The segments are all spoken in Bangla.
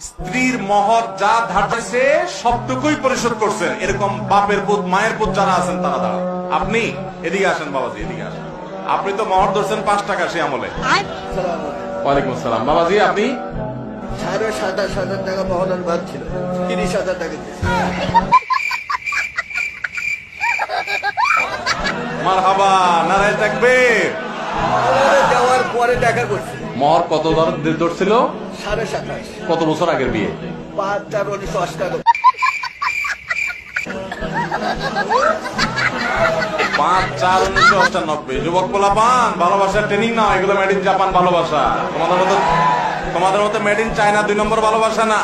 স্ত্রীর মহর যা ধার্যছে সবটুকুই পরিশোধ করছেন এরকম বাপের পুত মায়ের পুত যারা আছেন তারা দাঁড়ান আপনি এদিকে আসেন বাবাজি এদিকে আসেন। আপনি তো মহর ধরছেন পাঁচ টাকা সে আমলে। ওয়ালাইকুম আসসালাম। বাবাজি আপনি? সাড়ে সাতাশ হাজার টাকা মহলার বাদ ছিল। তিরিশ হাজার টাকা মার হাবা নারায় থাকবে। মহলারে দেওয়ার পরে দেখা করছে। মহর কত দর- ধরছিল? সাড়ে সাতাশ কত বছর আগের বিয়ে? পাঁচ চার উনিশশো অষ্টানব্বই। পাঁচ চার উনিশশো অষ্টানব্বই। যুবক পোলা পান ভালোবাসার ট্রেনিং না এগুলো মেড ইন জাপান ভালোবাসা। তোমাদের মতো তোমাদের মতো মেড ইন চায়না দুই নম্বর ভালোবাসা না।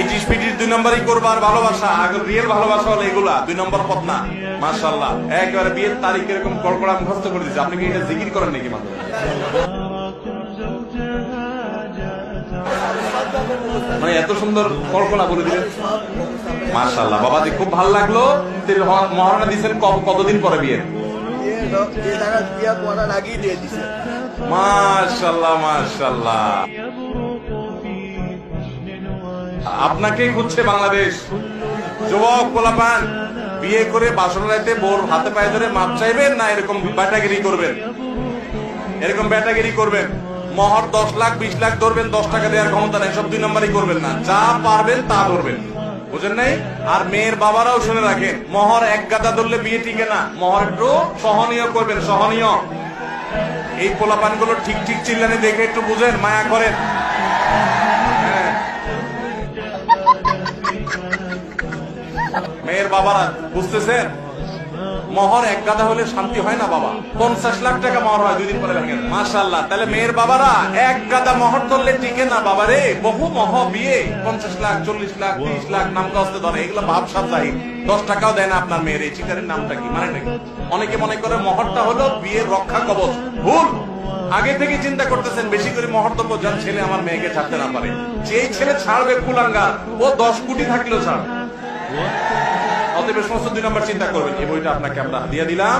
ইটিস পিটিস দুই নম্বরই করবার ভালোবাসা। আগে রিয়েল ভালোবাসা হলো এগুলা দুই নম্বর পথ না মার্শাল্লাহ একবারে বিয়ের তারিখ এরকম কড়কড়া মুখস্থ করে দিচ্ছে আপনি কি এটা জিকির করেন নাকি মাত্র? মানে এত সুন্দর কল্পনা বলে দিলেন। মার্শাল্লাহ বাবাজি খুব ভালো লাগল। মহারণা দিচ্ছেন কতদিন পরে বিয়ের? দিয়ে র- যে টাকা দিয়া পড়ার আগেই দিয়ে দিছে মাশাল্লাহ মাশাল্লাহ আপনাকেই খুঁজছে বাংলাদেশ। যুবক পোলাপান, বিয়ে করে বাসন রাইতে বোর হাতে পায়ে ধরে মাপ চাইবেন না এরকম ব্যাটাগিরি করবেন? এরকম ব্যাটাগিরি করবেন? মহর দশ লাখ, বিশ লাখ ধরবেন, দশ টাকা দেওয়ার ক্ষমতা নেই, সব দুই নম্বরই করবেন না। যা পারবেন তা ধরবেন। বুঝেন নাই? আর মেয়ের বাবারাও শুনে রাখেন, মহর এক গাদা ধরলে বিয়ে টিকে না। মহর একটু সহনীয় করবেন, সহনীয়। এই পোলাপানগুলো ঠিক ঠিক চিল্লানি দেখে একটু বুঝেন, মায়া করেন। হ্যাঁ। মেয়ের বাবারা, বুঝতেছেন? মহর এক গাদা হলে শান্তি হয় না বাবা। পঞ্চাশ লাখ টাকা মহর হয় দুই দিন পরে ভেঙে মাসাল্লাহ তাহলে মেয়ের বাবারা এক গাদা মহর ধরলে টিকে না বাবারে বহু মহ বিয়ে, পঞ্চাশ লাখ, চল্লিশ লাখ, তিরিশ লাখ নাম কাস্তে ধরে, এগুলো ভাব সাপ দশ টাকাও দেয় না আপনার মেয়ের, এই চিকারের নামটা কি মানে নাকি? অনেকে মনে করে মহরটা হলো বিয়ের রক্ষা কবচ। ভুল! আগে থেকে চিন্তা করতেছেন, বেশি করে মহর্তব্য যার ছেলে আমার মেয়েকে ছাড়তে না পারে। যেই ছেলে ছাড়বে কুলাঙ্গা ও দশ কোটি থাকলেও ছাড় এই সমস্ত দুই নম্বর চিন্তা করবেন। এই বইটা আপনাকে আমরা দিয়ে দিলাম।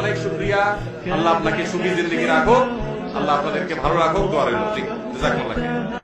অনেক শুক্রিয়া। আল্লাহ আপনাকে সুখী জিন্দিগি রাখো আল্লাহ আপনাদেরকে ভালো রাখো দোয়ারের ঠিক। জাজাকুমুল্লাহ খাইর।